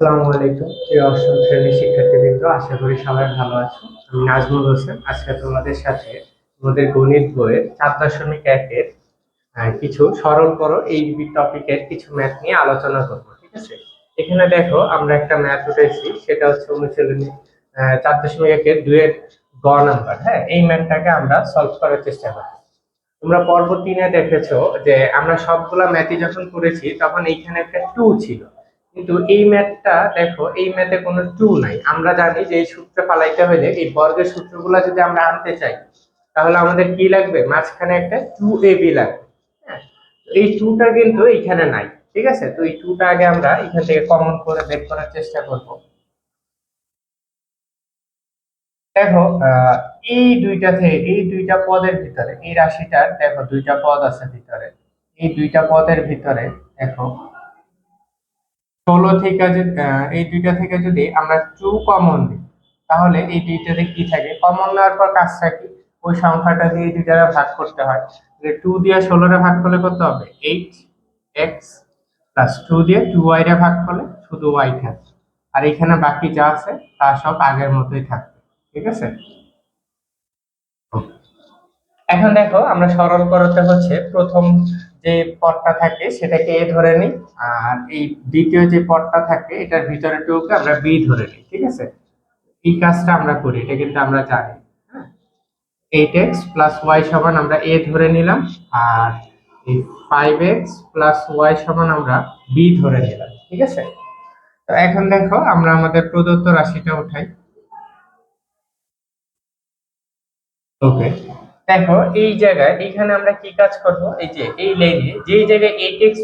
আসসালামু আলাইকুম। প্রিয় অষ্টম শ্রেণির শিক্ষার্থীবৃন্দ, আশা করি সবাই ভালো আছো। আমি নাজমুল হোসেন। আজকে তোমাদের সাথে তোমাদের গণিত বইয়ের চার দশমিক একের কিছু সরল করো। এই টপিকের কিছু ম্যাথ নিয়ে আলোচনা করব, ঠিক আছে? এখানে দেখো, আমরা একটা ম্যাথ উঠেছি, সেটা হচ্ছে অনুশীলনী চার দশমিক একের দুয়ের গ নাম্বার হ্যাঁ? এই ম্যাথটাকে আমরা সলভ করার চেষ্টা করি তোমরা পর্ব দেখেছ যে আমরা সবগুলা ম্যাথই যখন করেছি, তখন এইখানে একটা টু ছিল। কিন্তু এই ম্যাথটা দেখো, এই ম্যাথে কোনো টু নাই। আমরা জানি যে এই সূত্র ফালাইতে হলে এই বর্গের সূত্রগুলো যদি আমরা আনতে চাই, তাহলে আমাদের কি লাগবে? মাঝখানে একটা টু এ বি লাগবে। হ্যাঁ? এই টুটা কিন্তু এইখানে নাই, ঠিক আছে? তো এই টুটা আগে আমরা এখান থেকে কমন করে বের করার চেষ্টা করব। দেখো এই দুইটা থেকে, এই দুইটা পদের ভিতরে, এই রাশিটার, দেখো, দুইটা পদ আছে ভিতরে। এই দুইটা পদের ভিতরে, দেখো ষোলো থেকে যদি এই দুইটা থেকে যদি আমরা টু কমন দিই তাহলে এই দুইটাতে কি থাকে? কমন নেওয়ার পর কাজটা কি? ওই সংখ্যাটা দিয়ে দুইটা ভাগ করতে হয়। টু দিয়ে ষোলোরে ভাগ করলে কত হবে? এইট এক্স প্লাস টু দিয়ে টু রে ভাগ করলে শুধু ওয়াই থাকবে আর এখানে বাকি যা আছে, তা সব আগের মতোই থাকবে। ঠিক আছে? এখন দেখো, আমরা সরল করতে হচ্ছে প্রথম যে পদটা থাকে সেটাকে এ ধরে নিই, আর এই দ্বিতীয় যে পদটা থাকে, এটার ভিতরে টুকে আমরা বি ধরে নিই, ঠিক আছে? এই কাজটা আমরা করি, এটা কিন্তু আমরা জানি এইট এক্স প্লাস ওয়াই সমান আমরা এ ধরে নিলাম, আর এই ফাইভ এক্স প্লাস ওয়াই সমান আমরা বি ধরে নিলাম, ঠিক আছে? তো এখন দেখো, আমরা আমাদের প্রদত্ত রাশিটা উঠাই। ওকে। দেখো, এই জায়গায় এখানে আমরা কি কাজ করব? এই যে, এই লাইনে যেই জায়গায় 8x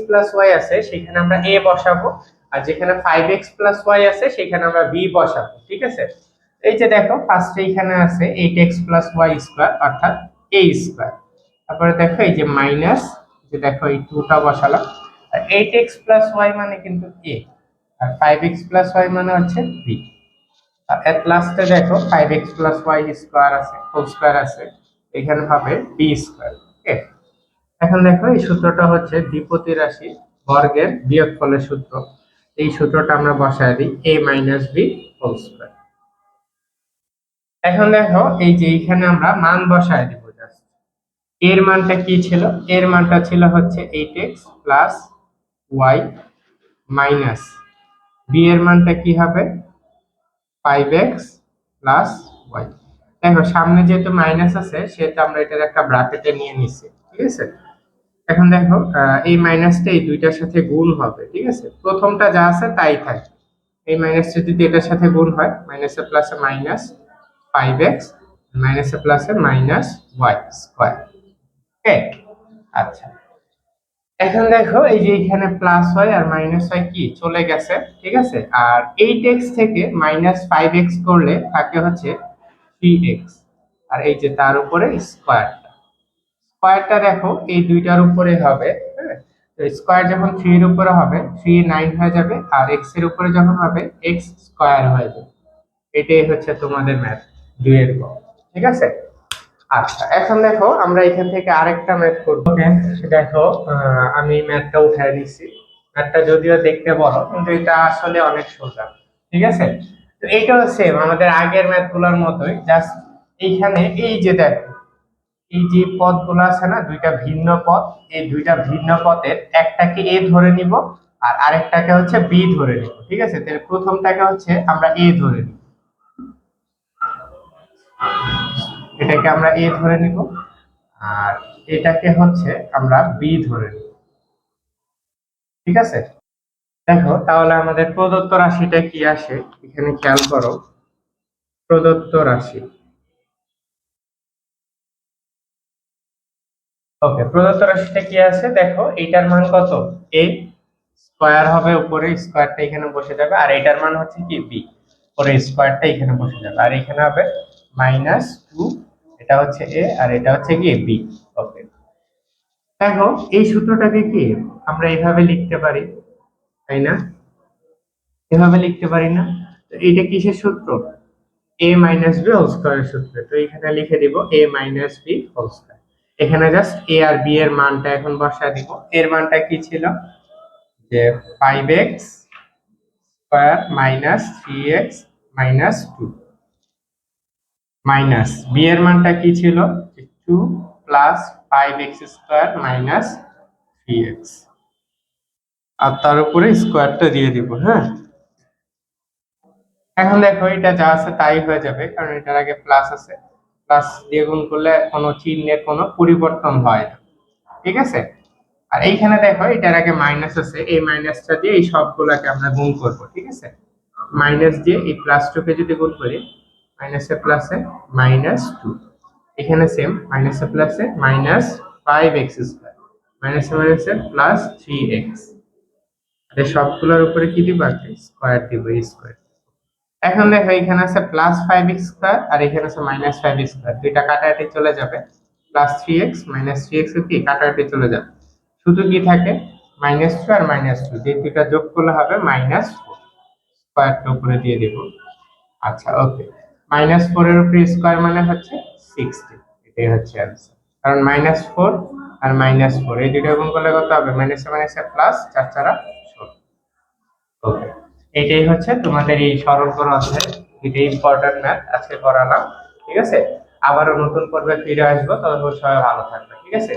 y আছে, সেখানে আমরা a বসাবো। আর যেখানে 5x y আছে, সেখানে আমরা b বসাবো, ঠিক আছে? এই যে দেখো ফার্স্টে এখানে আছে 8x y স্কয়ার অর্থাৎ a তারপরে দেখো, এই যে মাইনাস যে দেখো, এই 2টা বসালাম। আর 8x y মানে কিন্তু a, আর 5x y মানে হচ্ছে b আর এট লাস্টে দেখো 5x y স্কয়ার আছে হোল স্কয়ার আছে। এখানে হবে বি স্কয়ার ওকে এখন দেখো, এই সূত্রটা হচ্ছে দ্বিপতি রাশি বর্গের বিয়োগফলের সূত্র। এই সূত্রটা আমরা বসায় দিই, a minus B whole square এখন দেখো, এই যে এখানে আমরা মান বসায় দিব জাস্ট এর মানটা কি ছিল? এর মানটা ছিল হচ্ছে eight x plus y minus B এর মানটা কি হবে? ফাইভ এক্স প্লাস y দেখো, সামনে যেহেতু মাইনাস আছে, সেহেতু আমরা এটার একটা ব্র্যাকেটে নিয়ে নিচ্ছি ঠিক আছে? এখন দেখো এই মাইনাসটা এই দুইটার সাথে গুণ হবে, ঠিক আছে? প্রথমটা যা আছে তাই থাকে এই মাইনাসটা যদি এটার সাথে গুণ হয় মাইনাসে প্লাসে মাইনাস ফাইভ এক্স মাইনাসে প্লাসে মাইনাস ওয়াই স্কোয়ার আচ্ছা। এখন দেখো, এই যে এখানে প্লাস হয় আর মাইনাস হয় কি? চলে গেছে, ঠিক আছে? আর এইট এক্স থেকে মাইনাস ফাইভ এক্স করলে থাকে হচ্ছে এক্স আর এই যে তার উপরে স্কোয়ারটা স্কোয়ারটা দেখো, এই দুইটার উপরে হবে হ্যাঁ? স্কোয়ার যখন থ্রি এর উপরে হবে থ্রি নাইন হয়ে যাবে, আর এক্সের উপরে যখন হবে এক্স স্কোয়ার হয়ে যাবে। এটাই হচ্ছে তোমাদের ম্যাথ দুইয়ের গ ঠিক আছে? আচ্ছা এখন দেখো, আমরা এখান থেকে আরেকটা ম্যাথ করব। দেখো আমি ম্যাথটা উঠায় নিচ্ছি ম্যাথটা যদিও দেখতে বড়, কিন্তু এটা আসলে অনেক সোজা। ঠিক আছে? তো এইটাও সেম আমাদের আগের ম্যাথগুলোর মতোই জাস্ট এইখানে এই যে দেখো, এই যে পদগুলো আছে না, দুইটা ভিন্ন পদ, এই দুইটা ভিন্ন পদের একটাকে এ ধরে নিব, আর আরেকটাকে হচ্ছে বি ধরে নিব, ঠিক আছে? তাহলে প্রথমটাকে হচ্ছে আমরা এ ধরে নিব। এটাকে আমরা এ ধরে নিব, আর এটাকে হচ্ছে আমরা বি ধরে নিব। ঠিক আছে? দেখো, তাহলে আমাদের প্রদত্ত রাশিটা কি আসে? এখানে খেয়াল করো। প্রদত্ত রাশি। ওকে, প্রদত্ত রাশিটা কি আছে? দেখো, এইটার মান কত? এ স্কয়ার হবে উপরে স্কয়ারটা এখানে বসে যাবে। আর এটার মান হচ্ছে কি? বি উপরে স্কয়ারটা এখানে বসে যাবে। আর এখানে হবে মাইনাস টু এটা হচ্ছে এ আর এটা হচ্ছে কি? B okay. দেখো, এই সূত্রটাকে কি? আমরা এইভাবে লিখতে পারি। তাই না? এভাবে লিখতে পারি না? তো এটা কিসের সূত্র? A মাইনাস বি হোল স্কয়ারের সূত্র। তো এখানে লিখে দিব a minus B whole square এখানে জাস্ট a আর b এর মানটা এখন বসায় দিব। এর মানটা কি ছিল? যে 5x square minus three x minus two minus B এর মানটা কি ছিল? Two plus five x square minus three x আর তার উপরে স্কোয়ারটা দিয়ে দিব হ্যাঁ? এখন দেখো, এটা যা আছে তাই হয়ে যাবে, কারণ এটার আগে প্লাস আছে। প্লাস দিয়ে গুণ করলে কোনো চিহ্নের কোনো পরিবর্তন হয় না। ঠিক আছে? আর এইখানে দেখো, এটার আগে মাইনাস আছে, এই মাইনাসটা দিয়ে এই সবগুলোকে আমরা গুণ করব, ঠিক আছে? মাইনাস দিয়ে এই প্লাস টুকে যদি গুণ করি মাইনাসে প্লাসে মাইনাস টু এখানে সেম মাইনাসে প্লাসে মাইনাস ফাইভ এক্স স্কোয়ার মাইনাসে মাইনাসে প্লাস থ্রি এক্স এই সবগুলোর উপরে কি দিব? স্কোয়ার দিব স্কোয়ার এখন দেখো, এখানে আছে প্লাস ফাইভ স্কোয়ার আর এখানে আছে মাইনাস ফাইভ স্কোয়ার দুইটা কাটাকাটি চলে যাবে। Plus three x minus three x কি? কাটাকাটি চলে যাবে। শুধু কি থাকে? মাইনাস টু আর মাইনাস টু যে দুইটা যোগ করলে হবে মাইনাস ফোর স্কোয়ারটা উপরে দিয়ে দিব। আচ্ছা ওকে মাইনাস ফোর এর উপরে স্কোয়ার মানে হচ্ছে সিক্সটি এটাই হচ্ছে অ্যান্সার কারণ মাইনাস ফোর আর মাইনাস ফোর এই দুইটা গুণ করলে কত হবে? মাইনাসে মাইনাসে প্লাস চার চারা এটাই হচ্ছে তোমাদের এই সরল করা অধ্যায়। এটা ইম্পর্টেন্ট ম্যাথ আজকে করালাম ঠিক আছে? আবারও নতুন পর্বে ফিরে আসব, ততক্ষণ সবাই ভালো থাকবে, ঠিক আছে?